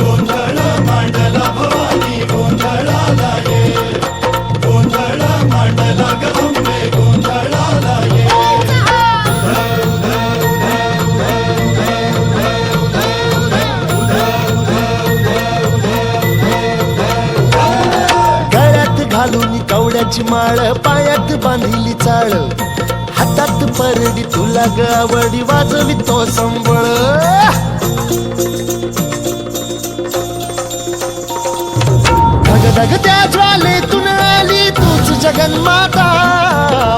गोंधळ मांडला भवानी गोंधळाला ये. गोंधळ मांडला गंबे गोंधळाला ये. गळ्यात घालून माझी माळ पायात बांधली चाळ. हातात परडी तुला गावडी वाजवी तो संबळ. ढग त्या ज्वालेतून आली तूच जगन्माता.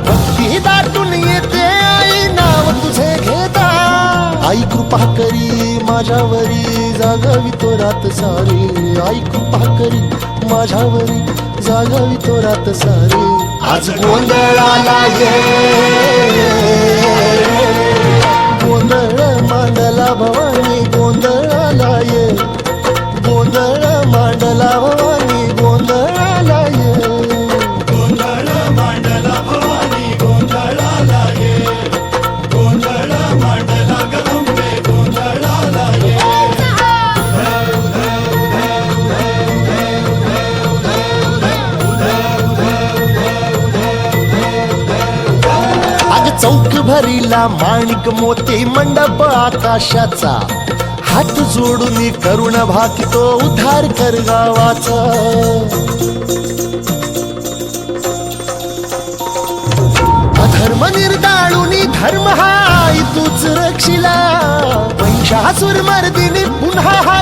भक्ती दाटून येते आई नाव तुझे घेता. आई कृपा करी माझ्यावरी जागावी तो रात सारी. आई कृपा करी माझ्यावरी जागावी तो रात सारी. आज गोंधळाला ये. चौक भरीला माणिक मोती मंडप आकाशाचा. हात जोडून करुण भाकितो उद्धार कर गावाचा. अधर्म निर्दाळून धर्म हा तूच रक्षिला. महिषासुर मर्दिनी पुन्हा हा